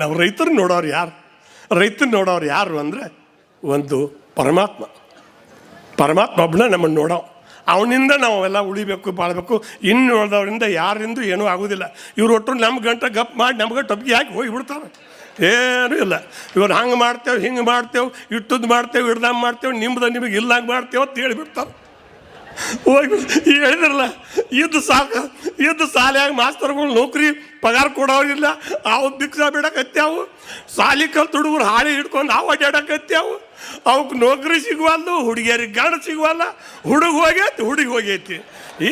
ನಾವು ರೈತರು ನೋಡೋರು ಯಾರು? ರೈತರು ನೋಡೋರು ಯಾರು ಅಂದರೆ ಒಂದು ಪರಮಾತ್ಮ. ಪರಮಾತ್ಮ ಒಬ್ಬನ ನಮ್ಮನ್ನು ನೋಡೋ. ಅವನಿಂದ ನಾವು ಎಲ್ಲ ಉಳಿಬೇಕು, ಬಾಳಬೇಕು. ಇನ್ನು ನೋಡಿದವರಿಂದ ಯಾರಿಂದ ಏನೂ ಆಗೋದಿಲ್ಲ. ಇವ್ರು ಒಟ್ಟು ನಮ್ಮ ಗಂಟೆ ಗಪ್ ಮಾಡಿ ನಮ್ಗೆ ಟೊಪ್ಪಿಗೆ ಹಾಕಿ ಹೋಗಿ ಬಿಡ್ತಾರೆ. ಏನೂ ಇಲ್ಲ. ಇವ್ರು ಹಂಗೆ ಮಾಡ್ತೇವೆ, ಹಿಂಗೆ ಮಾಡ್ತೇವೆ ಇಟ್ಟದ್ದು ಮಾಡ್ತೇವೆ ಹಿಡ್ದಂಗೆ ಮಾಡ್ತೇವೆ, ನಿಮ್ದು ನಿಮಗೆ ಇಲ್ಲಂಗೆ ಮಾಡ್ತೇವೆ ಅಂತ ಹೇಳಿಬಿಡ್ತಾರೆ. ಹೋಗಿ ಹೇಳಿದ್ರಲ್ಲ, ಇದ್ದು ಸಾಕು, ಇದ್ದು ಸಾಲಿಯಾಗ ಮಾಸ್ತರ್ಗಳು ನೌಕರಿ ಪಗಾರ ಕೊಡೋರಿಲ್ಲ, ಅವು ಭಿಕ್ಷ ಬಿಡಕತ್ಯಾವು ಸಾಲಿ ಕಲ್ತು ಹುಡುಗರು ಹಾಳಿ ಹಿಡ್ಕೊಂಡು ಅವು ಅಡ್ಡಾಡಕತ್ಯಾವು ಅವಕ್ಕೆ ನೌಕರಿ ಸಿಗುವಲ್ದು, ಹುಡುಗಿಯರಿಗೆ ಗಂಡ ಸಿಗುವಲ್ಲ, ಹುಡುಗ ಹೋಗೈತಿ, ಹುಡುಗಿ ಹೋಗೈತಿ.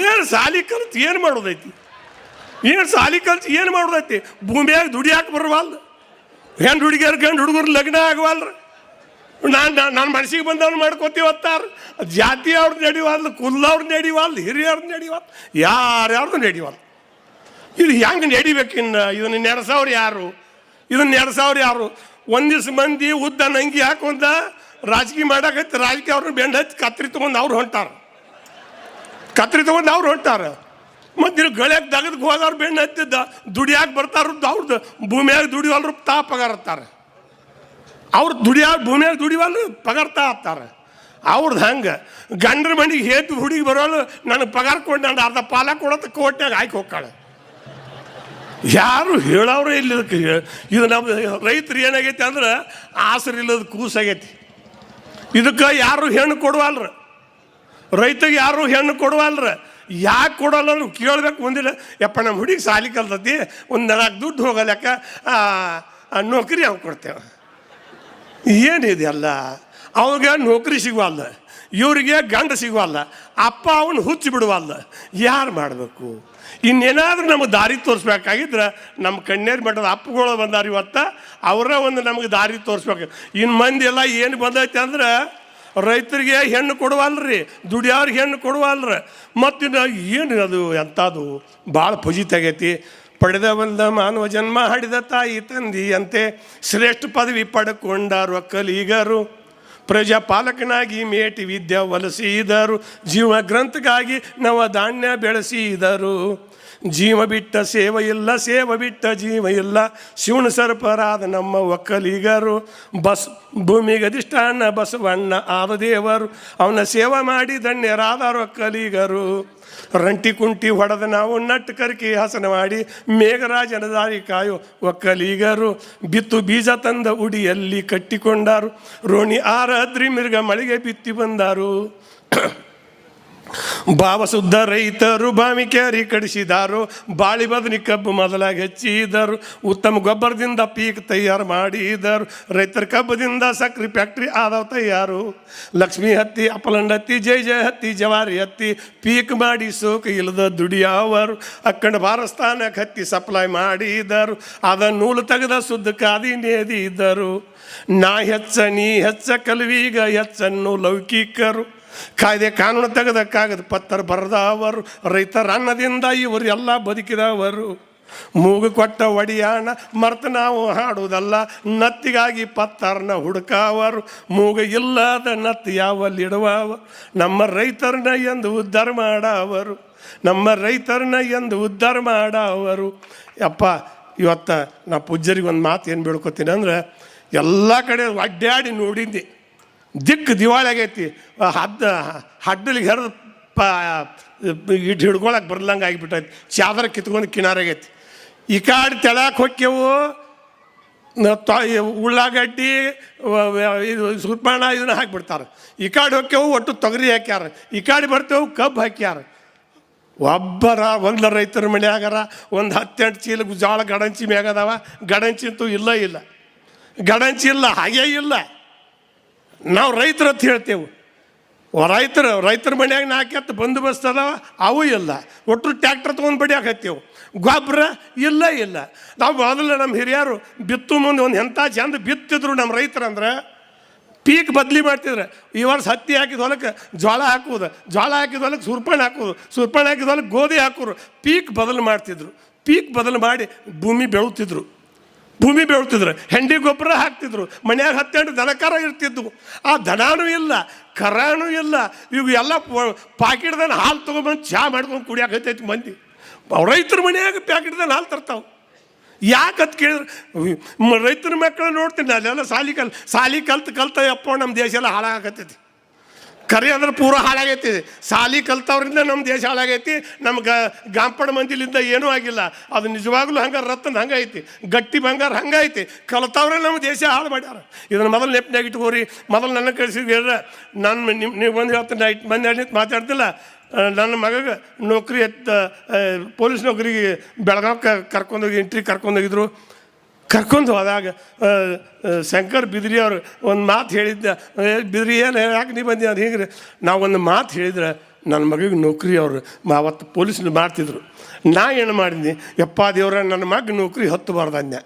ಏನು ಸಾಲಿ ಕಲ್ತು ಏನು ಮಾಡೋದೈತಿ? ಏನು ಸಾಲಿ ಕಲ್ತು ಏನು ಮಾಡೋದೈತಿ? ಭೂಮಿಯಾಗ ದುಡಿಯಾಕೆ ಬರವಲ್ದು. ಹೆಣ್ಣು ಹುಡುಗಿಯರು, ಗಂಡು ಹುಡುಗರು ಲಗ್ನ ಆಗವಲ್ರಿ. ನಾನು ನನ್ನ ಮನಸ್ಸಿಗೆ ಬಂದವ್ನು ಮಾಡ್ಕೋತೀವತ್ತಾರ ಜಾತಿ ಅವ್ರದ್ದು ನಡಿವಲ್ದು ಕುಲ್ಲವ್ರು ನಡಿವಲ್ದು ಹಿರಿಯವ್ರದ್ದು ಯಾರು ಯಾರ್ಯಾರ್ದು ನಡಿವಲ್ದು ಇದು ಹೆಂಗೆ ನಡಿಬೇಕಿನ್ನು ಇದನ್ನು ನೆಡ್ಸೋರು ಯಾರು? ಇದನ್ನ ನೆಡ್ಸೋರು ಯಾರು? ಒಂದಿವ್ಸ ಮಂದಿ ಉದ್ದ ನಂಗಿ ಹಾಕೊಂಡ ರಾಜಕೀಯ ಮಾಡಕತ್ತಿ ರಾಜಕೀಯ ಅವ್ರನ್ನ ಬೆಂಡ ಹಚ್ಚಿ ಕತ್ರಿ ತೊಗೊಂಡು ಅವ್ರು ಹೊಂಟಾರೆ. ಕತ್ರಿ ತೊಗೊಂಡು ಅವ್ರು ಹೊಂಟಾರ. ಮತ್ತು ನೀವು ಗಳಕ್ಕೆ ತೆಗೆದು ಹೋದವ್ರು ಬೆಣ್ಣೆ ಹತ್ತಿದ್ದ ದುಡಿಯಾಕೆ ಬರ್ತಾರದ್ದು ಅವ್ರದ್ದು ಭೂಮಿಯಾಗ ದುಡಿಯೋಲ್ರು ತಾ ಪಗಾರತ್ತಾರೆ ಅವ್ರು ದುಡಿಯೋ ಭೂಮಿಯಾಗ ದುಡಿವಲ್ಲ ಪಗಾರ್ತ ಆಗ್ತಾರೆ. ಅವ್ರದ್ದು ಹಂಗೆ. ಗಂಡ್ರ ಮನೆಗೆ ಹೇತು ಹುಡುಗಿ ಬರೋಲ್ಲ ನನಗೆ ಪಗಾರ ಕೊಟ್ಟು ನಾನು ಅರ್ಧ ಪಾಲ ಕೊಡೋದು ಕೋಟ್ನಾಗ ಹಾಕಿ ಹೋಗ್ತಾಳೆ. ಯಾರು ಹೇಳೋರು ಇಲ್ಲ ಇದು ನಮ್ಮ ರೈತರು ಏನಾಗೈತಿ ಅಂದ್ರೆ ಆಸರಿ ಇಲ್ಲದ ಕೂಸಾಗೈತಿ ಇದಕ್ಕೆ ಯಾರು ಹೆಣ್ಣು ಕೊಡುವಲ್ರ? ರೈತಗೆ ಯಾರು ಹೆಣ್ಣು ಕೊಡುವಲ್ರ? ಯಾಕೆ ಕೊಡಲ್ಲ ಕೇಳಬೇಕು ಕೇಳ್ಬೇಕು ಮುಂದಿಲ್ಲ ಯಪ್ಪ ನಮ್ಮ ಹುಡುಗಿ ಸಾಲಿ ಕಲ್ತತಿ, ಒಂದು ನಾಲ್ಕು ದುಡ್ಡು ಹೋಗಲ್ಯಾಕ ನೌಕರಿ ಅವ್ನು ಕೊಡ್ತೇವೆ. ಏನಿದೆ ಅಲ್ಲ? ಅವಾಗ ನೌಕರಿ ಸಿಗುವಲ್ಲ, ಇವರಿಗೆ ಗಂಡ ಸಿಗುವಲ್ಲ, ಅಪ್ಪ ಅವನು ಹುಚ್ಚಿ ಬಿಡುವಲ್ಲ, ಯಾರು ಮಾಡಬೇಕು? ಇನ್ನೇನಾದರೂ ನಮಗೆ ದಾರಿ ತೋರಿಸ್ಬೇಕಾಗಿದ್ರೆ ನಮ್ಮ ಕಣ್ಣೇರು ಮಠದ ಅಪ್ಪಗಳು ಬಂದಾರ ಇವತ್ತು, ಅವರ ಒಂದು ನಮಗೆ ದಾರಿ ತೋರಿಸ್ಬೇಕು. ಇನ್ನು ಮಂದಿ ಎಲ್ಲ ಏನು ಬಂದೈತೆ ಅಂದ್ರೆ, ರೈತರಿಗೆ ಹೆಣ್ಣು ಕೊಡುವಲ್ರಿ, ದುಡಿಯವ್ರಿಗೆ ಹೆಣ್ಣು ಕೊಡುವಲ್ರಿ. ಮತ್ತಿನ್ನು ಏನು ಅದು ಎಂಥದ್ದು? ಭಾಳ ಫಜಿತ್ ಆಗೈತಿ ಪಡೆದ ಬಂದ ಮಾನವ ಜನ್ಮ ಹಾಡಿದ ತಾಯಿ ತಂದಿಯಂತೆ ಶ್ರೇಷ್ಠ ಪದವಿ ಪಡ್ಕೊಂಡಾರು ಒಕ್ಕಲಿಗರು ಪ್ರಜಾಪಾಲಕನಾಗಿ ಮೇಟಿ ವಿದ್ಯೆ ಒಲಿಸಿದರು. ಜೀವ ಗ್ರಂಥಕ್ಕಾಗಿ ನವ ಧಾನ್ಯ ಬೆಳೆಸಿದರು. ಜೀವ ಬಿಟ್ಟ ಸೇವ ಇಲ್ಲ, ಸೇವ ಬಿಟ್ಟ ಜೀವ ಇಲ್ಲ. ಶಿವನ ಸರ್ಪರಾದ ನಮ್ಮ ಒಕ್ಕಲಿಗರು. ಬಸ್ ಭೂಮಿಗೆ ಅಧಿಷ್ಠಾನ ಬಸವಣ್ಣ ಆದ ದೇವರು. ಅವನ ಸೇವೆ ಮಾಡಿ ಧನ್ಯರಾದ ಒಕ್ಕಲಿಗರು ರಂಟಿ ಕುಂಟಿ ಹೊಡೆದ ನಾವು ನಟ್ಟು ಕರ್ಕಿ ಹಾಸನ ಮಾಡಿ ಮೇಘರಾಜನ ದಾರಿ ಕಾಯೋ ಒಕ್ಕಲಿಗರು. ಬಿತ್ತು ಬೀಜ ತಂದ ಉಡಿಯಲ್ಲಿ ಕಟ್ಟಿಕೊಂಡಾರು. ರೋಣಿ ಆರಾದ್ರಿ ಮಿರ್ಗ ಮಳೆಗೆ ಬಿತ್ತಿ ಬಂದಾರು. ಭಾವಶುದ್ಧ ರೈತರು ಬಾವಿಕೆರಿ ಕಡಿಸಿದಾರು, ಬಾಳಿ ಬದನಿ ಕಬ್ಬು ಮೊದಲಾಗಿ ಹೆಚ್ಚಿದರು, ಉತ್ತಮ ಗೊಬ್ಬರದಿಂದ ಪೀಕ್ ತಯಾರು ಮಾಡಿದರು, ರೈತರ ಕಬ್ಬದಿಂದ ಸಕ್ರೆ ಫ್ಯಾಕ್ಟ್ರಿ ಆದವು ತಯಾರು. ಲಕ್ಷ್ಮಿ ಹತ್ತಿ, ಅಪಲಂಡ ಹತ್ತಿ, ಜೈ ಜಯ ಹತ್ತಿ, ಜವಾರಿ ಹತ್ತಿ, ಪೀಕ್ ಮಾಡಿ ಸೋಕು ಇಲ್ಲದ ದುಡಿಯವರು ಅಕ್ಕಂಡ ಭಾರಸ್ಥಾನಕ್ಕೆ ಹತ್ತಿ ಸಪ್ಲೈ ಮಾಡಿದರು ಅದ ನೂಲು ತೆಗೆದ ಶುದ್ಧ ಕಾದಿ ನೇದಿದ್ದರು ನಾ ಹೆಚ್ಚ, ನೀ ಹೆಚ್ಚ, ಕಲ್ವೀಗ ಹೆಚ್ಚನ್ನು ಲೌಕಿಕರು. ಕಾಯ್ದೆ ಕಾನೂನು ತೆಗೆದಕ್ಕಾಗದು. ಪತ್ರ ಬರೆದವರು ರೈತರ ಅನ್ನದಿಂದ ಇವರು ಎಲ್ಲ ಬದುಕಿದವರು. ಮೂಗು ಕೊಟ್ಟ ಒಡಿಯಾಣ ಮರ್ತು ನಾವು ಹಾಡುವುದಲ್ಲ, ನತ್ತಿಗಾಗಿ ಪತ್ತರ್ನ ಹುಡುಕಾವರು. ಮೂಗು ಇಲ್ಲದ ನತ್ತು ಯಾವಲ್ಲಿಡುವ ನಮ್ಮ ರೈತರನ್ನ ಎಂದು ಉದ್ಧಾರ ಮಾಡವರು. ನಮ್ಮ ರೈತರನ್ನ ಎಂದು ಉದ್ಧಾರ ಮಾಡವರು. ಅಪ್ಪ ಇವತ್ತ ನಾ ಪೂಜ್ಯರಿಗೆ ಒಂದು ಮಾತು ಏನು ಬೇಡ್ಕೊತೀನಿ ಅಂದ್ರೆ, ಎಲ್ಲ ಕಡೆ ಅಡ್ಡಾಡಿ ನೋಡಿದ್ದೆ ದಿಕ್ಕು ದಿವಾಳಿ ಆಗೈತಿ. ಹದ್ದ, ಹಡ್ಡಲಿಗೆ ಹರಿದು ಪ ಇಟ್ಟು ಹಿಡ್ಕೊಳಕ್ಕೆ ಬರ್ಲಂಗೆ ಆಗಿಬಿಟ್ಟೈತಿ. ಚಾದರ ಕಿತ್ಕೊಂಡು ಕಿನಾರಾಗೈತಿ ಈ ಕಾಡು ತೆಳಕ್ಕೆ ಹೊಕ್ಕೆವು ಉಳ್ಳಾಗಡ್ಡಿ ಇದು ಸುರ್ಪಾಣ ಇದನ್ನ ಹಾಕಿಬಿಡ್ತಾರೆ. ಈ ಕಾಡು ಹೊಕ್ಕೆವು, ಒಟ್ಟು ತೊಗರಿ ಹಾಕ್ಯಾರ. ಈ ಕಾಡು ಬರ್ತೇವು, ಕಬ್ಬು ಹಾಕ್ಯಾರ. ಒಬ್ಬರ, ಒಂದು ರೈತರ ಮನ್ಯಾಗಾರ, ಒಂದು ಹತ್ತೆಂಟು ಚೀಲ ಜೋಳ ಗಡಂಚಿ ಮ್ಯಾಗದಾವ ಗಡಂಚಿ ಅಂತೂ ಇಲ್ಲ ಇಲ್ಲ. ಗಡಂಚಿ ಇಲ್ಲ, ಹಾಗೇ ಇಲ್ಲ. ನಾವು ರೈತರು ಅಂತ ಹೇಳ್ತೇವೆ. ರೈತರು, ರೈತರ ಮನ್ಯಾಗ ನಾಲ್ಕು ಎತ್ತು ಬಂದೋಬಸ್ತ್ ಅದಾವ, ಅವು ಇಲ್ಲ. ಒಟ್ಟು ಟ್ಯಾಕ್ಟರ್ ತೊಗೊಂಡು ಬಡಿಯಾಕತ್ತೇವು ಗೊಬ್ಬರ ಇಲ್ಲ ಇಲ್ಲ. ನಾವು ಮೊದಲು ನಮ್ಮ ಹಿರಿಯರು ಬಿತ್ತು ಮುಂದೆ ಒಂದು ಎಂಥ ಚಂದ ಬಿತ್ತಿದ್ರು ನಮ್ಮ ರೈತರಂದ್ರೆ ಪೀಕ್ ಬದಲಿ ಮಾಡ್ತಿದ್ರು. ಈ ವರ್ಷ ಹತ್ತಿ ಹಾಕಿದ ಹೊಲಕ್ಕೆ ಜ್ವಾಳ ಹಾಕುವುದು, ಜ್ವಾಳ ಹಾಕಿದ ಹೊಲಕ್ಕೆ ಸುರ್ಪಣೆ ಹಾಕುವುದು, ಸುರ್ಪಣೆ ಹಾಕಿದ ಹೊಲಕ್ಕೆ ಗೋಧಿ ಹಾಕೋರು ಪೀಕ್ ಬದಲು ಮಾಡ್ತಿದ್ರು. ಪೀಕ್ ಬದಲು ಮಾಡಿ ಭೂಮಿ ಬೆಳುತ್ತಿದ್ರು ಭೂಮಿ ಬೆಳ್ತಿದ್ರು, ಹೆಂಡಿ ಗೊಬ್ಬರ ಹಾಕ್ತಿದ್ರು, ಮನ್ಯಾಗ ಹತ್ತೆಂಟು ದನಕರ ಇರ್ತಿದ್ವು. ಆ ದನಾನು ಇಲ್ಲ, ಕರಾನು ಇಲ್ಲ, ಇವು ಎಲ್ಲ ಪಾಕಿಟ್ದಲ್ಲಿ ಹಾಲು ತೊಗೊಂಬಂದು ಚಹಾ ಮಾಡ್ಕೊಂಡು ಕುಡಿಯಾಕತ್ತೈತಿ ಮಂದಿ. ರೈತರ ಮನ್ಯಾಗ ಪ್ಯಾಕೆಟ್ದಾನ ಹಾಲು ತರ್ತಾವೆ. ಯಾಕಂತ ಕೇಳಿದ್ರೆ? ಮ- ರೈತರ ಮಕ್ಕಳು ನೋಡ್ತೀನಿ ಅಲ್ಲೆಲ್ಲ ಸಾಲಿ ಕಲ್, ಸಾಲಿ ಕಲ್ತು ಕಲ್ತ ಯಪ್ಪ ನಮ್ಮ ದೇಶ ಎಲ್ಲ ಹಾಳಾಗತ್ತೈತಿ ಕರೆ ಅಂದ್ರೆ ಪೂರ ಹಾಳಾಗೈತಿ. ಸಾಲಿ ಕಲ್ತವ್ರಿಂದ ನಮ್ಮ ದೇಶ ಹಾಳಾಗೈತಿ ನಮ್ಮ ಗ ಗಾಂಪಡ ಮಂದಿಲಿಂದ ಏನೂ ಆಗಿಲ್ಲ. ಅದು ನಿಜವಾಗ್ಲೂ ಹಂಗೆ ರತ್ನ ಹಂಗೈತಿ ಗಟ್ಟಿ ಬಂಗಾರ ಹಂಗೆ ಐತಿ. ಕಲ್ತವ್ರೆ ನಮ್ಮ ದೇಶ ಹಾಳು ಮಾಡ್ಯಾರ. ಇದನ್ನು ಮೊದಲು ನೆಪ್ನಾಗ ಇಟ್ಕೋರಿ, ಮೊದಲು ನನ್ನ ಕಳಿಸಿದ್ರೆ ನಾನು ನಿಮ್ಮ ನೀವು ಬಂದು ಹೇಳ್ತೀನಿ ಎರಡು ನಿಂತು ಮಾತಾಡ್ತಿಲ್ಲ. ನನ್ನ ಮಗಗೆ ನೌಕರಿ ಎತ್ತ ಪೊಲೀಸ್ ನೌಕರಿಗೆ ಬೆಳಗಾವಿ ಕರ್ಕೊಂಡೋಗಿ ಎಂಟ್ರಿ ಕರ್ಕೊಂಡೋಗಿದ್ರು ಕರ್ಕೊಂಡು ಹೋದಾಗ ಶಂಕರ್ ಬಿದ್ರಿ ಅವರು ಒಂದು ಮಾತು ಹೇಳಿದ್ದ ಬಿದ್ರಿ ಏನು ಯಾಕೆ ನೀ ಬಂದಿ ಅದು ನಾವು ಒಂದು ಮಾತು ಹೇಳಿದ್ರೆ ನನ್ನ ಮಗಿಗೆ ನೌಕರಿ ಅವರು. ಅವತ್ತು ಪೊಲೀಸ್ನ ಮಾಡ್ತಿದ್ರು. ನಾ ಏನು ಮಾಡಿದ್ನಿ, ಯಪ್ಪ ದೇವ್ರ ನನ್ನ ಮಗ ನೌಕರಿ ಹತ್ತಬಾರ್ದು ಅಂದೆ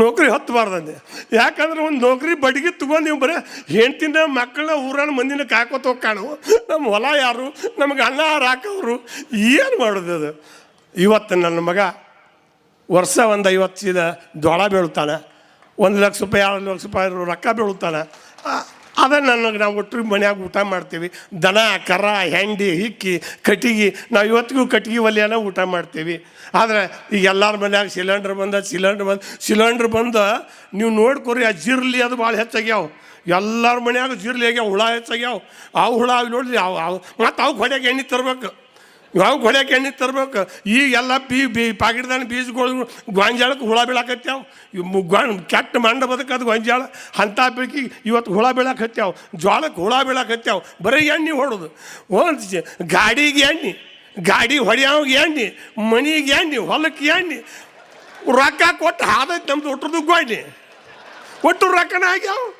ನೌಕರಿ ಹತ್ತಬಾರ್ದಂದೆ. ಯಾಕಂದ್ರೆ ಒಂದು ನೌಕರಿ ಬಡಿಗೆ ತಗೊಂಡು ನೀವು ಬರೀ ಹೆಂಡ್ತಿನ ಮಕ್ಕಳನ್ನ ಊರನ್ನ ಮಂದಿನ ಕಾಕೋತ ಹೋಗ್ಕಾಣು ನಮ್ಮ ಹೊಲ ಯಾರು, ನಮಗೆ ಅನ್ನ ಹಾಕೋರು ಏನು ಮಾಡೋದು ಅದು? ಇವತ್ತು ನನ್ನ ಮಗ ವರ್ಷ ಒಂದು ಐವತ್ತು ಸೀದ ಜೋಳ ಬೀಳ್ತಾನೆ. ಒಂದು ಲಕ್ಷ ರೂಪಾಯಿ, ಎರಡು ಲಕ್ಷ ರೂಪಾಯಿ ರೊಕ್ಕ ಬೀಳ್ತಾನೆ. ಅದನ್ನು ನನಗೆ ನಾವು ಒಟ್ಟು ಮನ್ಯಾಗ ಊಟ ಮಾಡ್ತೀವಿ. ದನ, ಕರ, ಹೆಂಡಿ, ಹಿಕ್ಕಿ, ಕಟ್ಟಿಗೆ, ನಾವು ಇವತ್ತಿಗೂ ಕಟ್ಟಿಗೆ ಒಲೆಯನ್ನ ಊಟ ಮಾಡ್ತೀವಿ. ಆದರೆ ಈಗ ಎಲ್ಲರ ಮನ್ಯಾಗ ಸಿಲಿಂಡ್ರ್ ಬಂದ, ಸಿಲಿಂಡ್ರ್ ಬಂದು, ಸಿಲಿಂಡ್ರ್ ಬಂದ, ನೀವು ನೋಡ್ಕೊರಿ, ಆ ಜಿರ್ಲಿ ಅದು ಭಾಳ ಹೆಚ್ಚಾಗ್ಯಾವ. ಎಲ್ಲರ ಮನ್ಯಾಗ ಜಿರ್ಲಿ ಆಗ್ಯಾವ, ಹುಳ ಹೆಚ್ಚಾಗ್ಯಾವ. ಆ ಹುಳ ನೋಡ್ರಿ, ಅವು ಅವು, ಮತ್ತು ಅವು ಹೊಡೆಯಾಗ ಎಣ್ಣೆ ತರ್ಬೇಕು. ಯಾವ ಹೊಡ್ಯಾಕೆ ಎಣ್ಣೆ ತರಬೇಕು? ಈಗ ಎಲ್ಲ ಬೀ, ಬಿ ಪಾಕಿಟ್ದಾನ ಬೀಜಗಳು ಗೊಂಜಾಳಕ್ಕೆ ಹುಳ ಬೀಳಾಕತ್ಯಾವ. ಇವ್ ಕೆಟ್ಟ ಮಂಡ ಬದಕದು ಗೊಂಜಾಳ. ಅಂಥ ಬೆಳಕಿ ಇವತ್ತು ಹುಳ ಬೀಳಾಕತ್ಯಾವ. ಜ್ವಾಳಕ್ಕೆ ಹುಳ ಬೀಳಾಕತ್ಯಾವ. ಬರೀ ಎಣ್ಣೆ ಹೊಡೋದು. ಒಂದು ಗಾಡಿಗೆ ಎಣ್ಣೆ, ಗಾಡಿ ಹೊಡೆಯೋಗೆ ಎಣ್ಣೆ, ಮನಿಗೆ ಎಣ್ಣೆ, ಹೊಲಕ್ಕೆ ಎಣ್ಣೆ. ರೊಕ್ಕ ಕೊಟ್ಟು ಹಾದೈತೆ ನಮ್ದು, ಒಟ್ಟರದು ಗೋಣಿ. ಒಟ್ಟು ರೊಕ್ಕನ ಆಗ್ಯಾವ?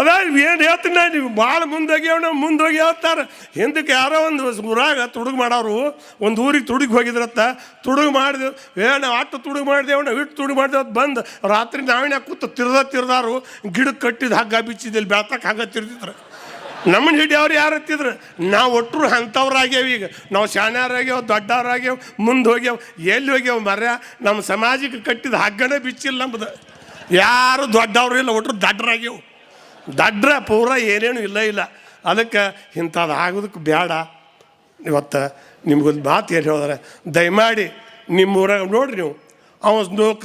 ಅದ ಏನು ಹೇಳ್ತೀನಿ ನಾನು? ನೀವು ಭಾಳ ಮುಂದೋಗ್ಯಾವ ನಾವು ಮುಂದೋಗಿ ಹೇಳ್ತಾರೆ ಹಿಂದಕ್ಕೆ ಯಾರೋ ಒಂದು ಊರಾಗ ತುಡುಗು ಮಾಡೋರು, ಒಂದು ಊರಿಗೆ ತುಡುಗಿ ಹೋಗಿದ್ರತ್ತ, ತುಡುಗು ಮಾಡಿದೆವು ಏನು ನಾವು ಅಟ್ಟು ತುಡುಗು ಮಾಡಿದೆವು, ನಾವು ಇಟ್ಟು ತುಡುಗು ಮಾಡಿದೆವು ಬಂದು ರಾತ್ರಿ ನಾವಿನ ಕೂತು ತಿರ್ದ ತಿರ್ದಾರು ಗಿಡಕ್ಕೆ ಕಟ್ಟಿದ ಹಗ್ಗ ಬಿಚ್ಚಿದಲ್ಲಿ ಬೆಳ್ತಕ್ಕೆ ಹಗ್ಗ ತಿರ್ದಿದ್ರು. ನಮ್ಮನ್ನ ಹಿಡಿಯವ್ರು ಯಾರು ಹತ್ತಿದ್ರು? ನಾವು ಒಟ್ಟರು ಅಂಥವ್ರಾಗ್ಯಾವ ಈಗ. ನಾವು ಶಾಣ್ಯಾರಾಗ್ಯಾವ ದೊಡ್ಡವ್ರಾಗ್ಯಾವ ಮುಂದೆ ಹೋಗ್ಯಾವ, ಎಲ್ಲಿ ಹೋಗ್ಯಾವ ಮರ್ಯ ನಮ್ಮ ಸಮಾಜಕ್ಕೆ ಕಟ್ಟಿದ ಹಗ್ಗನೇ ಬಿಚ್ಚಿಲ್ಲ ನಮ್ದು. ಯಾರು ದೊಡ್ಡವ್ರು ಇಲ್ಲ ಒಟ್ಟರು ದಡ್ಡರಾಗ್ಯಾವ ದಡ್ರ ಪೂರ ಏನೇನು ಇಲ್ಲ ಇಲ್ಲ. ಅದಕ್ಕೆ ಇಂಥದ್ದು ಆಗೋದಕ್ಕೆ ಬೇಡ ಇವತ್ತು ನಿಮ್ಗೊಂದು ಮಾತು ಏನು ಹೇಳಿದ್ರೆ, ದಯಮಾಡಿ ನಿಮ್ಮ ಊರಾಗ ನೋಡ್ರಿ ನೀವು, ಅವ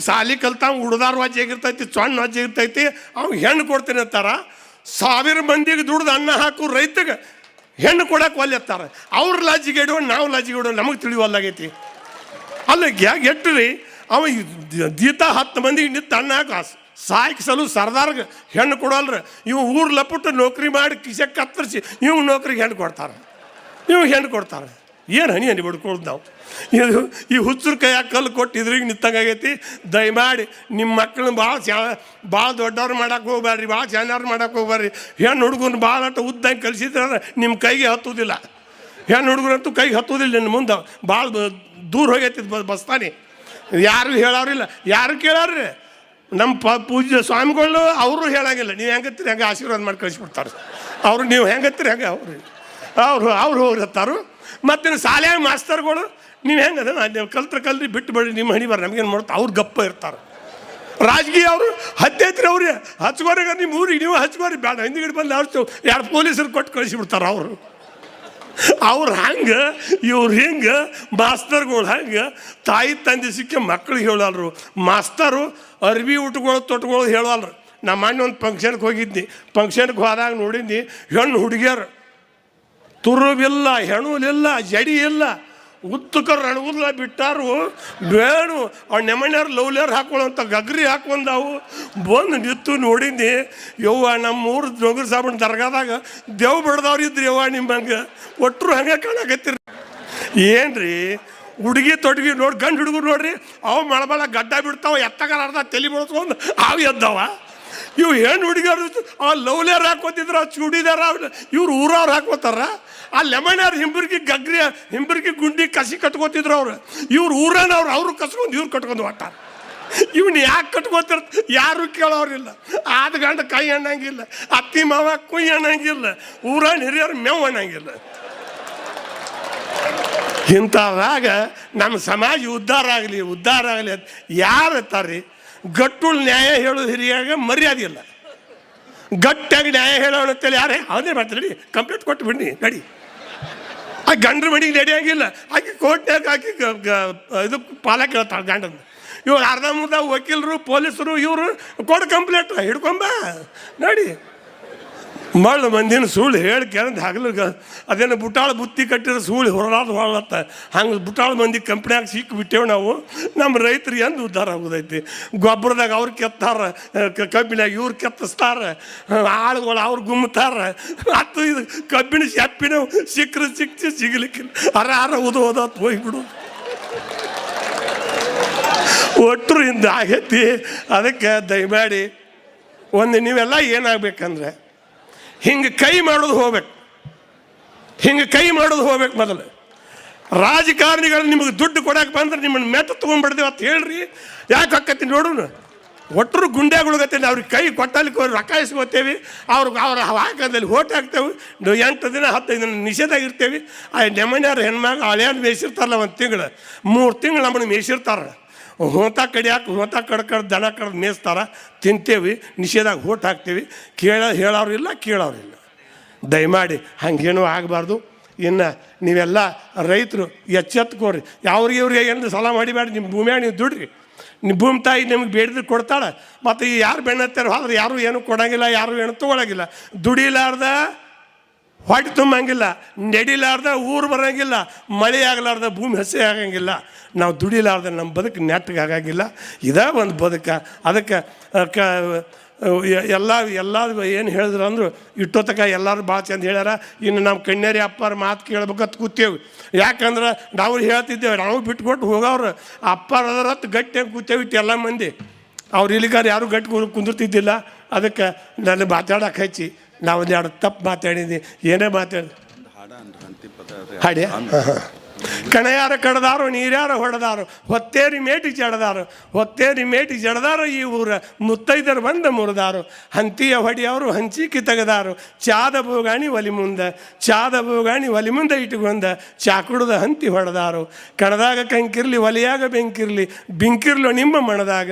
ಸಾಲಿ ಕಲ್ತಾವ, ಉಡ್ದಾರ ವಾಜಿ ಆಗಿರ್ತೈತಿ ಸಣ್ಣ ವಾಜಿ ಇರ್ತೈತಿ ಅವ್ ಹೆಣ್ಣು ಕೊಡ್ತೀನಿ ಅಂತಾರ. ಸಾವಿರ ಮಂದಿಗೆ ದುಡ್ದು ಅನ್ನ ಹಾಕು ರೈತಗೆ ಹೆಣ್ಣು ಕೊಡಕ್ಕೆ ಒಲ್ಲೆತ್ತಾರೆ ಅವ್ರ ಲಾಜಿಗೆ ಇಡುವ, ನಾವು ಲಾಜಿಗೆ ಇಡುವ, ನಮಗೆ ತಿಳಿವಲ್ಲಾಗೈತಿ ಅಲ್ಲ ಗ್ಯಾಗ್ ಹೆಟ್ಟಿರಿ ಅವ ದೀತ ಹತ್ತು ಮಂದಿಗೆ ನಿಂತು ಅನ್ನ ಹಾಕ ಸಾಯ್ಕಿಸಲು ಸರ್ದಾರ್ಗೆ ಹೆಣ್ಣು ಕೊಡಲ್ರಿ. ಇವು ಊರು ಲಪುಟ್ಟು ನೌಕರಿ ಮಾಡಿ ಕಿಸೆ ಕತ್ತರಿಸಿ ಇವು ನೌಕರಿಗೆ ಹೆಣ್ಣು ಕೊಡ್ತಾರೆ. ಇವ್ ಹೆಣ್ಣು ಕೊಡ್ತಾರೆ. ಏನು ಹನಿ ಹನಿ ಬಿಡ್ಕೊಳ್ದು ನಾವು? ಇದು ಈ ಹುಚ್ಚರು ಕೈಯಾಗ ಕಲ್ಲು ಕೊಟ್ಟು ಇದ್ರಿಗೆ ನಿಂತಂಗಾಗೈತಿ. ದಯಮಾಡಿ ನಿಮ್ಮ ಮಕ್ಕಳನ್ನ ಭಾಳ ಚಾ ಭಾಳ ದೊಡ್ಡವ್ರು ಮಾಡಕ್ಕೆ ಹೋಗ್ಬೇಡ್ರಿ ಭಾಳ ಚೆನ್ನಾರು ಮಾಡಕ್ಕೆ ಹೋಗ್ಬೇಡ್ರಿ ಹೆಣ್ಣು ಹುಡುಗನ ಭಾಳ ಅಟ್ಟು ಉದ್ದಂಗೆ ಕಲಿಸಿದ್ರೆ ನಿಮ್ಮ ಕೈಗೆ ಹತ್ತುವುದಿಲ್ಲ ಹೆಣ್ಣು ಹುಡುಗರಂತೂ ಕೈಗೆ ಹತ್ತುವುದಿಲ್ಲ ನಿನ್ನ ಮುಂದೆ. ಭಾಳ ದೂರ ಹೋಗೈತಿ ಬಸ್ತಾನೆ. ಯಾರು ಹೇಳೋರಿಲ್ಲ. ಯಾರು ಕೇಳಾರ್ರಿ? ನಮ್ಮ ಪ, ಪೂಜ್ಯ ಸ್ವಾಮಿಗಳು ಅವರು ಹೇಳಂಗಿಲ್ಲ. ನೀವು ಹೆಂಗತ್ತೀರಿ ಹೆಂಗೆ ಆಶೀರ್ವಾದ ಮಾಡಿ ಕಳಿಸ್ಬಿಡ್ತಾರೆ ಅವರು ನೀವು ಹೆಂಗತ್ತೀರಿ ಹಂಗೆ ಅವರು. ಅವರು, ಅವ್ರು ಹೋಗಿರ್ತಾರು ಮತ್ತು ಶಾಲೆಯ ಮಾಸ್ತರ್ಗಳು, ನೀವು ಹೆಂಗೆ ಅದ? ನೀವು ಕಲ್ತ್ರ ಕಲ್ರಿ, ಬಿಟ್ಟು ಬಿಡಿ ನಿಮ್ಮ ಹಣಿ ಬರ್ರಿ, ನಮಗೇನು ಮಾಡ್ತಾರೆ ಅವ್ರು ಗಪ್ಪ ಇರ್ತಾರೆ. ರಾಜಕೀಯ ಅವರು ಹತ್ತೈತ್ರಿ ಅವ್ರಿಗೆ ಹಚ್ಕೋರಿಗೆ ನಿಮ್ಮ ಊರಿಗೆ ನೀವು ಹಚ್ಕೋರಿ ಬೇಡ. ಹಿಂದಿಗಡೆ ಬಂದು ಅವ್ರು ಎರಡು ಪೊಲೀಸರು ಕೊಟ್ಟು ಕಳಿಸಿಬಿಡ್ತಾರೆ ಅವರು. ಅವ್ರು ಹಂಗೆ, ಇವ್ರು ಹಿಂಗೆ, ಮಾಸ್ತರ್ಗಳು ಹಂಗೆ, ತಾಯಿ ತಂದೆ ಸಿಕ್ಕಿ ಮಕ್ಳಿಗೆ ಹೇಳಲ್ರು. ಮಾಸ್ತರು ಅರ್ಬಿ ಊಟಗಳು ತೊಟ್ಗಳು ಹೇಳಲ್ರು. ನಮ್ಮ ಅಣ್ಣ ಒಂದು ಫಂಕ್ಷನ್ಗೆ ಹೋಗಿದ್ನಿ. ಫಂಕ್ಷನ್ಗೆ ಹೋದಾಗ ನೋಡಿದ್ನಿ ಹೆಣ್ಣು ಹುಡುಗಿಯರು. ತುರುವಿಲ್ಲ, ಹೆಣುಲಿಲ್ಲ ಜಡಿ ಇಲ್ಲ ಉತ್ತಕರು ರಣಗುದ್ಲ ಬಿಟ್ಟಾರು ಬೇಡು ಅವ್ನ ನೆಮಣ್ಯಾರು ಲವ್ಲಿಯರ್ ಹಾಕೊಳ್ಳೋಂಥ ಗಗ್ರಿ ಹಾಕೊಂಡವು ಬಂದು ನಿತ್ತು ನೋಡಿದ್ನಿ, ಯವ್ವ ನಮ್ಮ ಊರು ಜೋಗರ್ ಸಾಬಣ್ಣ ದರ್ಗಾದಾಗ ದೇವ್ ಬಡ್ದವ್ರು ಇದ್ರಿ ಯವ್ವ ನಿಮ್ಮಂಗೆ. ಒಟ್ಟರು ಹಂಗೆ ಕಾಣಕತ್ತಿರಿ ಏನ್ರಿ? ಹುಡುಗಿ ತೊಡಗಿ ನೋಡಿ, ಗಂಡು ಹುಡುಗರು ನೋಡ್ರಿ, ಅವು ಮಳಬಳ ಗಡ್ಡ ಬಿಡ್ತಾವ, ಎತ್ತಗಾರ ಅರ್ಧ ತಲೆ ಬೆಳೆಸ್ಕೊಂಡು ಅವು ಎದ್ದವ. ಇವು ಹೆಣ್ಣು ಹುಡುಗಿಯರು ಆ ಲವ್ಲಿಯರ್ ಹಾಕೋತಿದ್ರ ಚೂಡಿದಾರ ಇವ್ರು ಊರವ್ರು ಹಾಕೋತಾರ ಆ ಲೆಮನ್ಯಾರ್ ಹಿಂಬರ್ಗಿ ಗಗ್ರಿ, ಹಿಂಬರ್ಗಿ ಗುಂಡಿ ಕಸಿ ಕಟ್ಕೋತಿದ್ರು ಅವ್ರು. ಇವ್ರು ಊರನವ್ರು ಅವ್ರು ಕಸ್ಕೊಂಡು ಇವ್ರು ಕಟ್ಕೊಂಡು ಹೊಟ್ಟಾರ ಇವ್ನ ಯಾಕೆ ಕಟ್ಕೋತಿರ್ ಯಾರು ಕೇಳೋರಿಲ್ಲ. ಆದ ಗಂಡ ಕೈ ಅಣ್ಣಂಗಿಲ್ಲ ಅತ್ತಿ ಮಾವ ಕುಯ್ ಅಣ್ಣಂಗಿಲ್ಲ ಊರಣ್ಣ ಹಿರಿಯರು ಮೇವ್ ಅಣ್ಣಂಗಿಲ್ಲ ಇಂಥದಾಗ ನಮ್ಮ ಸಮಾಜ ಉದ್ಧಾರ ಆಗಲಿ ಉದ್ಧಾರ ಆಗಲಿ ಅಂತ ಯಾರು ಇರ್ತಾರ್ರಿ ಗಟ್ಟುಳ್ ನ್ಯಾಯ ಹೇಳೋ ಹಿರಿಯಾಗ ಮರ್ಯಾದೆ ಇಲ್ಲ. ಗಟ್ಟಾಗಿ ನ್ಯಾಯ ಹೇಳೋಣ ಅಂತೇಳಿ ಯಾರೇ ಅವನೇ ಮಾಡ್ತಾರೆ ಕಂಪ್ಲೇಂಟ್ ಕೊಟ್ಟು ಬಿಡಿ ನಡಿ. ಆ ಗಂಡ್ರ ಮನೆಗೆ ನಡೆಯಂಗಿಲ್ಲ. ಆಕೆ ಕೋರ್ಟ್ನಾಗ ಆಕೆ ಇದು ಪಾಲ ಕೇಳ್ತಾಳೆ ಗಂಡನ. ಇವ್ರು ಅರ್ಧ ಮುರ್ಧ ವಕೀಲರು, ಪೊಲೀಸರು, ಇವರು ಕೊಡು ಕಂಪ್ಲೇಂಟ್ ಹಿಡ್ಕೊಂಬ, ನೋಡಿ. ಮಳ್ಳು ಮಂದಿನ ಸುಳ್ಳು ಹೇಳಿ ಕೇಳಿದ ಹಗಲು ಅದೇನು ಬುಟಾಳ ಬುತ್ತಿ ಕಟ್ಟಿರೋ ಸುಳ್ಳು ಹೊರಲಾದ ಹೊರಲತ್ತ. ಹಂಗೆ ಬುಟಾಳ ಮಂದಿ ಕಂಪ್ನ್ಯಾಗ ಸಿಕ್ಕಿ ಬಿಟ್ಟೇವು ನಾವು. ನಮ್ಮ ರೈತರು ಎಂದು ಉದ್ಧಾರ ಆಗೋದೈತಿ? ಗೊಬ್ಬರದಾಗ ಅವ್ರು ಕೆತ್ತಾರ ಕಬ್ಬಿನಾಗ ಇವ್ರು ಕೆತ್ತಿಸ್ತಾರ ಆಳುಗಳು ಅವ್ರು ಗುಮ್ಮತಾರ. ಮತ್ತು ಇದು ಕಬ್ಬಿನ ಶೆಪ್ಪಿನ ಸಿಕ್ಕರೆ ಸಿಕ್ಕಿ ಸಿಗ್ಲಿಕ್ಕಿಲ್ಲ ಅರ ಅರ ಉದ ಓದತ್ ಹೋಗ್ಬಿಡು ಹಿಂದೆ ಆಗೈತಿ ಅದಕ್ಕೆ ದಯಮಾಡಿ ಒಂದು ನೀವೆಲ್ಲ ಏನಾಗಬೇಕಂದ್ರೆ ಹಿಂಗೆ ಕೈ ಮಾಡೋದು ಹೋಗ್ಬೇಕು. ಹಿಂಗೆ ಕೈ ಮಾಡೋದು ಹೋಗ್ಬೇಕು ಮೊದಲು. ರಾಜಕಾರಣಿಗಳು ನಿಮಗೆ ದುಡ್ಡು ಕೊಡಕ್ಕೆ ಬಂದ್ರೆ ನಿಮ್ಮನ್ನು ಮೆತ್ತ ತೊಗೊಂಡ್ಬಿಡ್ದೇವೆ ಅಂತ ಹೇಳ್ರಿ. ಯಾಕೆ ಹಾಕತ್ತಿ ನೋಡೋಣ ಒಟ್ಟರು ಗುಂಡ್ಯಾಗುಳಗತ್ತೆ ಅವ್ರಿಗೆ ಕೈ ಕೊಟ್ಟಲಿಕ್ಕೆ ರೊಕ್ಕ ಇಸ್ಕೋತೇವೆ. ಅವ್ರಿಗೆ ಅವ್ರ ಹಾಕದಲ್ಲಿ ಓಟ್ ಹಾಕ್ತೇವೆ. ಎಂಟು ದಿನ ಹತ್ತೈದು ದಿನ ನಿಷೇಧ ಇರ್ತೇವೆ ಆ ನೆಮ್ಮನೆಯವ್ರ ಹೆಣ್ಮಗ ಅಳೆಯನ್ನು ಮೇಯಿಸಿರ್ತಾರಲ್ಲ ಒಂದು ತಿಂಗಳು. ಮೂರು ತಿಂಗಳು ನಮ್ಮನ್ನು ಮೇಯಿಸಿರ್ತಾರೆ. ಹೋತ ಕಡಿಯಾಕೆ ಹೋತ ಕಡ್ ಕಡ್ ದನ ಕಡ್ದು ಮೇಯಿಸ್ತಾರ, ತಿಂತೇವಿ, ನಿಷೇಧಾಗ ಹೋಟ್ ಹಾಕ್ತೇವಿ. ಕೇಳ, ಹೇಳೋರು ಇಲ್ಲ ಕೇಳೋರಿಲ್ಲ ದಯಮಾಡಿ ಹಂಗೇನೂ ಆಗಬಾರ್ದು. ಇನ್ನು ನೀವೆಲ್ಲ ರೈತರು ಎಚ್ಚೆತ್ಕೋರಿ ಯಾವ್ರಿಗೆ ಇವ್ರಿಗೆ ಏನು ಸಾಲ ಮಾಡಿಬೇಡಿ ನಿಮ್ಮ ಭೂಮಿಯಾಗ ನೀವು ದುಡ್ರಿ. ನಿಮ್ಮ ಭೂಮಿ ತಾಯಿ ನಿಮ್ಗೆ ಬೇಡಿದ್ರೆ ಕೊಡ್ತಾಳೆ. ಮತ್ತು ಈ ಯಾರು ಬೆಣ್ಣತ್ತಾರ ಆದ್ರೆ ಯಾರು ಏನು ಕೊಡಂಗಿಲ್ಲ, ಯಾರು ಏನು ತೊಗೊಳಂಗಿಲ್ಲ. ದುಡಿಲಾರ್ದ ಹೊಟ್ಟೆ ತುಂಬಂಗಿಲ್ಲ, ನಡಿಲಾರ್ದ ಊರು ಬರೋಂಗಿಲ್ಲ, ಮಳೆ ಆಗಲಾರ್ದ ಭೂಮಿ ಹಸಿ ಆಗಂಗಿಲ್ಲ. ನಾವು ದುಡಿಲಾರ್ದ ನಮ್ಮ ಬದುಕು ನೆಟ್ಟಗೆ ಆಗಂಗಿಲ್ಲ. ಇದೇ ಒಂದು ಬದುಕ. ಅದಕ್ಕೆ ಕ ಎಲ್ಲ ಎಲ್ಲ ಏನು ಹೇಳಿದ್ರು ಅಂದರು ಇಟ್ಟೋತಕ ಎಲ್ಲರೂ ಭಾಳ ಚಂದ ಹೇಳ್ಯಾರ, ಇನ್ನು ನಮ್ಮ ಕಣ್ಣೇರಿ ಅಪ್ಪಾರ ಮಾತು ಕೇಳ್ಬೇಕಂತ ಕೂತೇವೆ. ಯಾಕಂದ್ರೆ ನಾವು ಹೇಳ್ತಿದ್ದೇವೆ, ನಾವು ಬಿಟ್ಕೊಟ್ಟು ಹೋಗವ್ರು, ಅಪ್ಪಾರ ಅದರತ್ತು ಗಟ್ಟಿಯಾಗಿ ಕೂತೇವೆ ಇಟ್ಟು ಎಲ್ಲ ಮಂದಿ. ಅವ್ರು ಇಲ್ಲಿಗಾರ ಯಾರು ಗಟ್ಟಿ ಕುಂದ್- ಕುಂದಿರ್ತಿದ್ದಿಲ್ಲ. ಅದಕ್ಕೆ ನಾನು ಮಾತಾಡೋಕೆ ಹಚ್ಚಿ. ನಾವು ಒಂದು ಎರಡು ತಪ್ಪು ಮಾತಾಡಿದ್ದೀನಿ ಏನೇ ಮಾತಾಡಿ ಹಾಡಿ ಕಣಯಾರ ಕಡದಾರು, ನೀರ್ಯಾರ ಹೊಡೆದಾರು, ಹೊತ್ತೇರಿ ಮೇಟಿ ಜಡದಾರು, ಹೊತ್ತೇರಿ ಮೇಟಿ ಜಡದಾರು ಈ ಊರ ಮುತ್ತೈದರು ಬಂದ ಮುರಿದಾರು. ಹಂತಿಯ ಹೊಡಿಯವರು ಹಂಚಿಕಿ ತೆಗೆದಾರು ಚಾದ ಬೋಗಾಣಿ ಒಲಿ ಮುಂದೆ, ಚಾದ ಬೋಗಾಣಿ ಒಲಿ ಮುಂದೆ ಇಟ್ಟುಕೊಂಡ ಚಾಕುಡದ ಹಂತಿ ಹೊಡೆದಾರು. ಕಡದಾಗ ಕಂಕಿರ್ಲಿ, ಒಲಿಯಾಗ ಬೆಂಕಿರ್ಲಿ, ಬಿಂಕಿರ್ಲು ನಿಮ್ಮ ಮಣದಾಗ,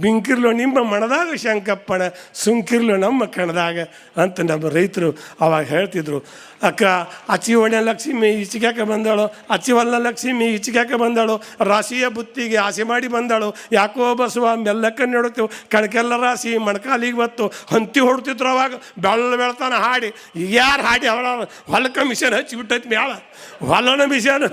ಬಿಂಕಿರ್ಲು ನಿಮ್ಮ ಮಣದಾಗ ಶಂಕಪ್ಪಣ ಸುಂಕಿರ್ಲು ನಮ್ಮ ಕಣದಾಗ ಅಂತ ನಮ್ಮ ರೈತರು ಅವಾಗ ಹೇಳ್ತಿದ್ರು. ಅಕ್ಕ, ಅಚ್ಚಿ ಒಣ ಲಕ್ಷ್ಮಿ ಈಚಿಗ್ಯಾಕೆ ಬಂದಳು, ಅಚ್ಚಿ ಹೊಲ್ಲ ಲಕ್ಷ್ಮಿ ಈಚಿಗ್ಯಾಕೆ ಬಂದಳು. ರಾಶಿಯ ಬುತ್ತಿಗೆ ಆಸೆ ಮಾಡಿ ಬಂದಳು. ಯಾಕೋ ಬಸವ ಮೆಲ್ಲಕ್ಕ ನೋಡುತ್ತೇವೆ ಕಣಕೆಲ್ಲ ರಾಶಿ ಮಣಕಾಲಿಗೆ ಬತ್ತು. ಹಂತಿ ಹೊಡ್ತಿದ್ರು ಅವಾಗ ಬೆಳ್ಳ ಬೆಳ್ತಾನ ಹಾಡಿ. ಯಾರು ಹಾಡಿ? ಅವಳ ಹೊಲಕ್ಕೆ ಮಿಷನ್ ಹಚ್ಚಿ ಬಿಟ್ಟೈತಿ ಮ್ಯಾಳ ಹೊಲನ ಮಿಷನ್.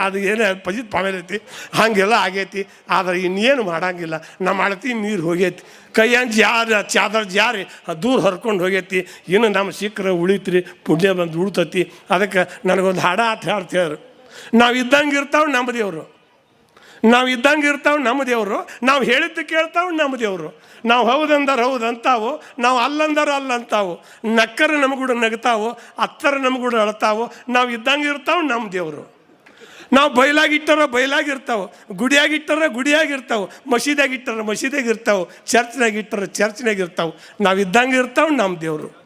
ಅದು ಏನೇ ಪಜಿತ್ ಪಾವೇಲೈತಿ ಹಾಗೆಲ್ಲ ಆಗೈತಿ. ಆದರೆ ಇನ್ನೇನು ಮಾಡಂಗಿಲ್ಲ. ನಮ್ಮ ಅಳತಿ ನೀರು ಹೋಗೈತಿ. ಕೈಯಂಜ್ ಜಾರ ಚಾದರ್ ಜಾರಿ ದೂರ ಹರ್ಕೊಂಡು ಹೋಗೈತಿ. ಇನ್ನು ನಮ್ಮ ಸಿಕ್ಕರೆ ಉಳಿತ್ರಿ. ಪುಣ್ಯ ಬಂದು ಉಳ್ತತಿ. ಅದಕ್ಕೆ ನನಗೊಂದು ಹಾಡ ಅಂತ ಹೇಳ್ತೇವ್ರು. ನಾವು ಇದ್ದಂಗೆ ಇರ್ತಾವೆ ನಮ್ಮ ದೇವರು. ನಾವು ಇದ್ದಂಗೆ ಇರ್ತಾವೆ ನಮ್ಮ ದೇವರು. ನಾವು ಹೇಳಿದ್ದು ಕೇಳ್ತಾವೆ ನಮ್ಮ ದೇವರು. ನಾವು ಹೌದಂದರ ಹೌದು ಅಂತಾವು ನಾವು ಅಲ್ಲಂದರು ಅಲ್ಲಂತಾವು. ನಕ್ಕರ ನಮಗೂಡ ನಗ್ತಾವು, ಅತ್ತರ ನಮಗೂಡ ಅಳ್ತಾವು. ನಾವು ಇದ್ದಂಗೆ ಇರ್ತಾವೆ ನಮ್ಮ ದೇವರು. ನಾವು ಬಯಲಾಗಿಟ್ಟಾರ ಬಯಲಾಗಿರ್ತಾವೆ ಗುಡಿಯಾಗಿಟ್ಟಾರ ಗುಡಿಯಾಗಿರ್ತಾವೆ. ಮಸೀದಾಗಿಟ್ಟಾರ ಮಸೀದಾಗಿರ್ತಾವೆ ಮಸೀದಿಯಾಗ ಚರ್ಚ್ನಾಗಿರ್ತಾವೆ. ನಾವು ಇದ್ದಂಗೆ ಇರ್ತಾವೆ ನಮ್ಮ ದೇವರು.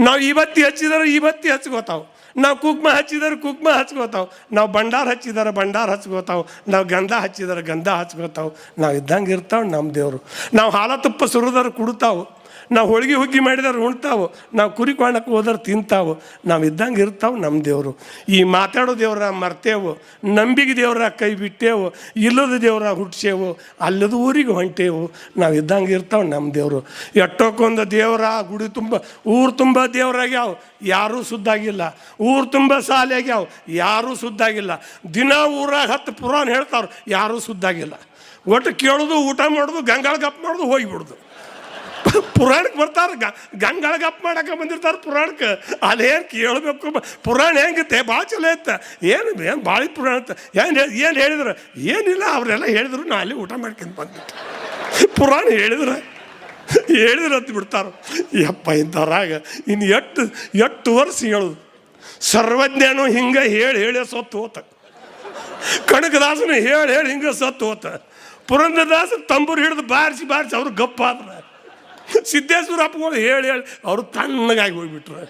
ನಾವು ಇವತ್ತಿ ಹಚ್ಚಿದಾರೆ ಇವತ್ತಿ ಹಚ್ಕೋತಾವೆ. ನಾವು ಕುಕ್ಮ ಹಚ್ಚಿದಾರೆ ಕುಕ್ಮ ಹಚ್ಕೋತಾವೆ. ನಾವು ಭಂಡಾರ ಹಚ್ಚಿದಾರೆ ಭಂಡಾರ ಹಚ್ಕೋತಾವೆ. ನಾವು ಗಂಧ ಹಚ್ಚಿದಾರೆ ಗಂಧ ಹಚ್ಕೋತಾವೆ. ನಾವು ಇದ್ದಂಗೆ ಇರ್ತಾವೆ ನಮ್ಮ ದೇವರು. ನಾವು ಹಾಲ ತುಪ್ಪ ಸುರಿದಾರೆ ಕುಡ್ತಾವೆ. ನಾವು ಹೋಳಿಗೆ ಹುಗ್ಗಿ ಮಾಡಿದಾರೆ ಉಣ್ತಾವು. ನಾವು ಕುರಿ ಕಾಣಕ್ಕೆ ಹೋದ್ರೆ ತಿಂತಾವು. ನಾವು ಇದ್ದಂಗೆ ಇರ್ತಾವೆ ನಮ್ಮ ದೇವರು. ಈ ಮಾತಾಡೋ ದೇವ್ರ ಮರ್ತೇವು. ನಂಬಿಕೆ ದೇವ್ರ ಕೈ ಬಿಟ್ಟೇವು. ಇಲ್ಲದ ದೇವ್ರ ಹುಟ್ಸೇವು. ಅಲ್ಲದ ಊರಿಗೆ ಹೊಂಟೇವು. ನಾವು ಇದ್ದಂಗೆ ಇರ್ತಾವೆ ನಮ್ಮ ದೇವರು. ಎಟ್ಟೋಕೊಂದು ದೇವರ ಗುಡಿ ತುಂಬ, ಊರು ತುಂಬ ದೇವರಾಗ್ಯಾವ. ಯಾರೂ ಸುದ್ದಾಗಿಲ್ಲ. ಊರು ತುಂಬ ಶಾಲೆಯಾಗ್ಯಾವ ಯಾರೂ ಸುದ್ದಾಗಿಲ್ಲ. ದಿನ ಊರಾಗ ಹತ್ತು ಪುರಾಣ ಹೇಳ್ತಾವ್ರು, ಯಾರೂ ಸುದ್ದಾಗಿಲ್ಲ. ಒಟ್ಟು ಕೇಳೋದು, ಊಟ ಮಾಡೋದು, ಗಂಗಾಳ ಗಪ್ ಮಾಡೋದು, ಹೋಗಿಬಿಡೋದು. ಪುರಾಣಕ್ಕೆ ಬರ್ತಾರೆ. ಗ ಗಂಗಳ ಗಪ್ಪ ಮಾಡಕ್ಕೆ ಬಂದಿರ್ತಾರೆ ಪುರಾಣಕ್ಕೆ. ಅಲ್ಲೇನು ಕೇಳಬೇಕು ಪುರಾಣ ಹೆಂಗಿತ್ತೆ ಭಾಳ ಚಲೋ ಇತ್ತ ಏನು ಏನು ಭಾಳ ಪುರಾಣ ಇತ್ತು ಏನು ಏನು ಹೇಳಿದ್ರು? ಏನಿಲ್ಲ, ಅವರೆಲ್ಲ ಹೇಳಿದ್ರು, ನಾ ಅಲ್ಲಿ ಊಟ ಮಾಡ್ಕೊಂಡು ಬಂದ್ಬಿಟ್ಟು. ಪುರಾಣ ಹೇಳಿದ್ರೆ ಹೇಳಿದ್ರೆ ಅಂತ ಬಿಡ್ತಾರೆ. ಯಪ್ಪ, ಇಂಥವ್ರಾಗ ಇನ್ನು ಎಷ್ಟು ಎಷ್ಟು ವರ್ಷ ಹೇಳೋದು. ಸರ್ವಜ್ಞಾನು ಹಿಂಗೆ ಹೇಳಿ ಹೇಳಿ ಸತ್ತು ಹೋತ. ಕನಕದಾಸನು ಹೇಳಿ ಹೇಳಿ ಹಿಂಗೆ ಸತ್ತು ಹೋತ. ಪುರಂದರದಾಸ ತಂಬೂರು ಹಿಡಿದು ಬಾರಿಸಿ ಬಾರಿಸಿ, ಅವ್ರು ಗಪ್ಪ ಆದ್ರೆ ಸಿದ್ದೇಶ್ವರ ಅಪ್ಪಗಳು ಹೇಳಿ ಹೇಳಿ, ಅವರು ತಣ್ಣಗಾಗಿ ಹೋಗ್ಬಿಟ್ರು.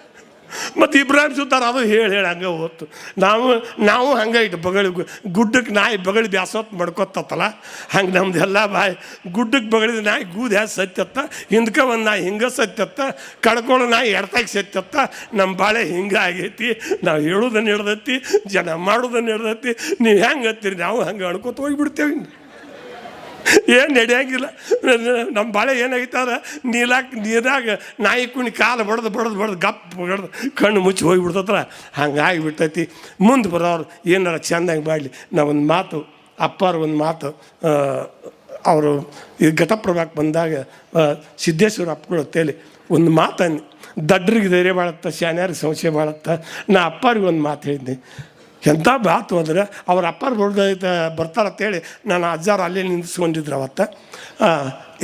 ಮತ್ತು ಇಬ್ರಾಹಿಂ ಸುತ್ತಾರ, ಅದು ಹೇಳಿ ಹೇಳಿ ಹಂಗೆ ಹೋತು. ನಾವು ನಾವು ಹಂಗೆ ಇಟ್ಟು ಬಗಳಿ, ಗುಡ್ಡಕ್ಕೆ ನಾಯಿ ಬಗಳಿ ಬ್ಯಾಸೋತ್ ಮಾಡ್ಕೊತತ್ತಲ್ಲ ಹಂಗೆ ನಮ್ದು ಎಲ್ಲ ಬಾಯಿ, ಗುಡ್ಡಕ್ಕೆ ಬಗಳಿದ ನಾಯಿ ಗೂದು ಸತ್ಯತ್ತ, ಹಿಂದ್ಕೆ ಒಂದು ನಾಯಿ ಹಿಂಗೆ ಸತ್ಯತ್ತ ಕಡ್ಕೊಂಡು ನಾಯಿ ಎಡ್ತಾಗಿ ಸತ್ಯತ್ತ ನಮ್ಮ ಬಾಳೆ ಹಿಂಗೆ ಆಗೈತಿ, ನಾವು ಹೇಳೋದನ್ನು ಹಿಡ್ದೈತಿ, ಜನ ಮಾಡೋದನ್ನು ಹಿಡ್ದತಿ, ನೀವು ಹೆಂಗೆ ಹತ್ತೀರಿ, ನಾವು ಹಂಗೆ ಅಣ್ಕೋತ ಹೋಗ್ಬಿಡ್ತೇವೆ ಏನು ನಡೆಯಂಗಿಲ್ಲ. ನಮ್ಮ ಬಾಳೆ ಏನಾಗಿತ್ತಂದ್ರೆ ನೀಲಾಕ್ ನೀರಾಗ ನಾಯಿ ಕುಣಿ ಕಾಲು ಬಡ್ದು ಬಡ್ದು ಬಡ್ದು ಗಪ್ ಬಡ್ದು ಕಣ್ಣು ಮುಚ್ಚಿ ಹೋಗಿಬಿಡ್ತತ್ರ. ಹಂಗಾಗಿ ಬಿಡ್ತೈತಿ. ಮುಂದೆ ಬರೋರು ಏನಾರ ಚೆಂದಾಗಿ ಮಾಡಲಿ. ಒಂದು ಮಾತು, ಅಪ್ಪಾರ ಒಂದು ಮಾತು ಅವರು ಈ ಘಟಪ್ರಭಾಕ್ಕೆ ಬಂದಾಗ ಸಿದ್ದೇಶ್ವರ ಅಪ್ಪಗಳು ತೇಲಿ, ಒಂದು ಮಾತು ದಡ್ರಿಗೆ ಧೈರ್ಯ ಬಾಳತ್ತ ಶಾನ್ಯಾರಿಗೆ ಸಂಶಯ ಬಾಳತ್ತ. ನಾ ಅಪ್ಪಾರಿಗೆ ಒಂದು ಮಾತು ಹೇಳಿದ್ನಿ ಎಂಥ ಬಾತು ಅಂದ್ರೆ ಅವ್ರ ಅಪ್ಪಾರು ಅಂತ ಬರ್ತಾರಂತೇಳಿ ನಾನು ಅಜ್ಜಾರು ಅಲ್ಲೇ ನಿಂದಿಸ್ಕೊಂಡಿದ್ರು ಅವತ್ತ.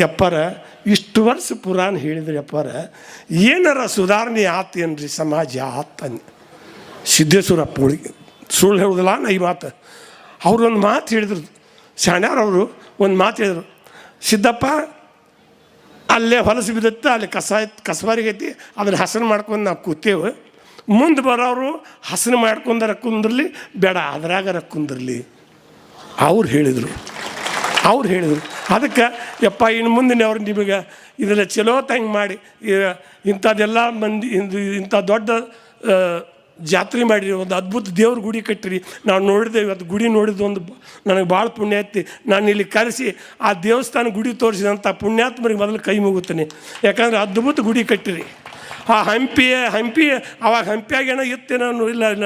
ಅಪ್ಪರ ಇಷ್ಟು ವರ್ಷ ಪುರಾಣ ಹೇಳಿದ್ರಿ ಅಪ್ಪಾರ ಏನಾರ ಸುಧಾರಣೆ ಆತೇನ್ರಿ ಸಮಾಜ? ಆತನ್ ಸಿದ್ದೇಶ್ವರ ಅಪ್ಪಗಳಿಗೆ ಸುಳ್ಳು ಹೇಳುದಿಲ್ಲ ನಾ ಈ ಮಾತು. ಅವ್ರೊಂದು ಮಾತು ಹೇಳಿದ್ರು. ಶಾಣ್ಯಾರವರು ಒಂದು ಮಾತು ಹೇಳಿದ್ರು. ಸಿದ್ದಪ್ಪ, ಅಲ್ಲೇ ಹೊಲಸು ಬಿದ್ದತ್ತೆ, ಅಲ್ಲಿ ಕಸ ಕಸಬಾರಿಗೆ ಅದನ್ನ ಹಸನು ಮಾಡ್ಕೊಂಡು ನಾವು ಕೂತೇವೆ. ಮುಂದೆ ಬರೋರು ಹಸನ ಮಾಡ್ಕೊಂಡಾರ ಕುಂದಿರಲಿ, ಬೇಡ ಅದ್ರಾಗರ ಕುಂದಿರಲಿ. ಅವ್ರು ಹೇಳಿದರು. ಅವ್ರು ಹೇಳಿದರು. ಅದಕ್ಕೆ, ಯಪ್ಪ, ಇನ್ನು ಮುಂದಿನ ಅವ್ರು ನಿಮಗೆ ಇದೆಲ್ಲ ಚಲೋ ತಂಗೆ ಮಾಡಿ ಇಂಥದ್ದೆಲ್ಲ ಮಂದಿ ಇಂಥ ದೊಡ್ಡ ಜಾತ್ರೆ ಮಾಡಿರಿ, ಒಂದು ಅದ್ಭುತ ದೇವ್ರ ಗುಡಿ ಕಟ್ಟಿರಿ. ನಾವು ನೋಡಿದೆ ಇವತ್ತು ಗುಡಿ ನೋಡಿದ ಒಂದು ನನಗೆ ಭಾಳ ಪುಣ್ಯ ಐತಿ. ನಾನು ಇಲ್ಲಿ ಕರೆಸಿ ಆ ದೇವಸ್ಥಾನ ಗುಡಿ ತೋರಿಸಿದಂಥ ಪುಣ್ಯಾತ್ಮರಿಗೆ ಮೊದಲು ಕೈ ಮುಗುತ್ತೇನೆ. ಯಾಕಂದ್ರೆ ಅದ್ಭುತ ಗುಡಿ ಕಟ್ಟಿರಿ. ಆ ಹಂಪಿ ಹಂಪಿ ಅವಾಗ ಹಂಪಿಯಾಗ ಏನೋ ಇತ್ತೇನೋ ಇಲ್ಲ ಇಲ್ಲ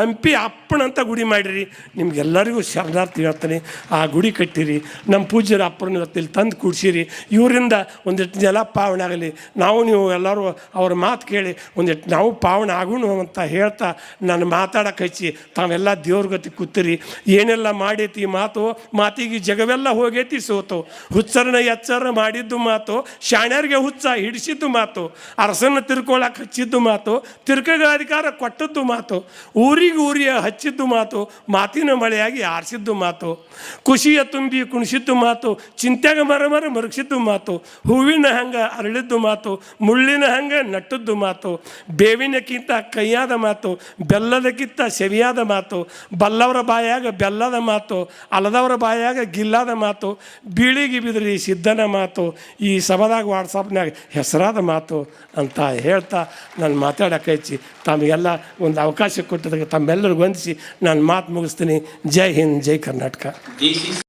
ಹಂಪಿ ಅಪ್ಪನಂತ ಗುಡಿ ಮಾಡಿರಿ. ನಿಮ್ಗೆಲ್ಲರಿಗೂ ಶರಣಾರ್ಥಿ ಹೇಳ್ತೀನಿ. ಆ ಗುಡಿ ಕಟ್ಟಿರಿ. ನಮ್ಮ ಪೂಜ್ಯರ ಅಪ್ಪನ ಇವತ್ತಿಲ್ಲಿ ತಂದು ಕೂಡ್ಸಿರಿ. ಇವರಿಂದ ಒಂದಿಷ್ಟು ಜಲ ಪಾವನೆ ಆಗಲಿ. ನಾವು ನೀವು ಎಲ್ಲರೂ ಅವ್ರ ಮಾತು ಕೇಳಿ ಒಂದಿಷ್ಟು ನಾವು ಪಾವನೆ ಆಗೋಣ ಅಂತ ಹೇಳ್ತಾ ನಾನು ಮಾತಾಡಕ್ಕೆ ಹಚ್ಚಿ ತಾವೆಲ್ಲ ದೇವ್ರ ಗತಿ ಕೂತಿರಿ. ಏನೆಲ್ಲ ಮಾಡೈತಿ ಮಾತು? ಮಾತಿಗೆ ಜಗವೆಲ್ಲ ಹೋಗೈತಿ ಸೋತು. ಹುಚ್ಚರನ್ನ ಎಚ್ಚರ ಮಾಡಿದ್ದು ಮಾತು. ಶಾಣ್ಯರಿಗೆ ಹುಚ್ಚ ಹಿಡಿಸಿದ್ದು ಮಾತು. ಅರಸನ್ನ ತಿರ್ಕೊಳಕ್ಕೆ ಹಚ್ಚಿದ್ದು ಮಾತು ತಿರ್ಕಗ ಅಧಿಕಾರ ಕೊಟ್ಟದ್ದು ಮಾತು, ಊರಿಗೆ ಊರಿಗೆ ಹಚ್ಚಿದ್ದು ಮಾತು, ಮಾತಿನ ಮಳೆಯಾಗಿ ಆರಿಸಿದ್ದು ಮಾತು, ಖುಷಿಯ ತುಂಬಿ ಕುಣಿಸಿದ್ದು ಮಾತು, ಚಿಂತೆಗೆ ಮರ ಮರ ಮರುಗಿಸಿದ್ದು ಮಾತು, ಹೂವಿನ ಹಂಗೆ ಅರಳಿದ್ದು ಮಾತು, ಮುಳ್ಳಿನ ಹಂಗೆ ನಟ್ಟದ್ದು ಮಾತು, ಬೇವಿನಕ್ಕಿಂತ ಕೈಯಾದ ಮಾತು, ಬೆಲ್ಲದಕ್ಕಿಂತ ಸೆವಿಯಾದ ಮಾತು, ಬಲ್ಲವರ ಬಾಯಾಗ ಬೆಲ್ಲದ ಮಾತು ಅಲ್ಲದವರ ಬಾಯಾಗ ಗಿಲ್ಲಾದ ಮಾತು, ಬೀಳಿಗೆ ಬಿದ್ರಿ ಸಿದ್ಧನ ಮಾತು, ಈ ಸಭಾದಾಗ ವಾಟ್ಸಪ್ನಾಗ ಹೆಸರಾದ ಮಾತು ಅಂತ ಹೇಳ್ತಾ ನಾನು ಮಾತಾಡೋಕೆ ಹಚ್ಚಿ ತಮಗೆಲ್ಲ ಒಂದು ಅವಕಾಶ ಕೊಟ್ಟದಕ್ಕೆ ತಮ್ಮೆಲ್ಲರಿಗೂ ವಂದಿಸಿ. ನಾನು ಮಾತು ಮುಗಿಸ್ತೀನಿ. ಜೈ ಹಿಂದ್, ಜೈ ಕರ್ನಾಟಕ.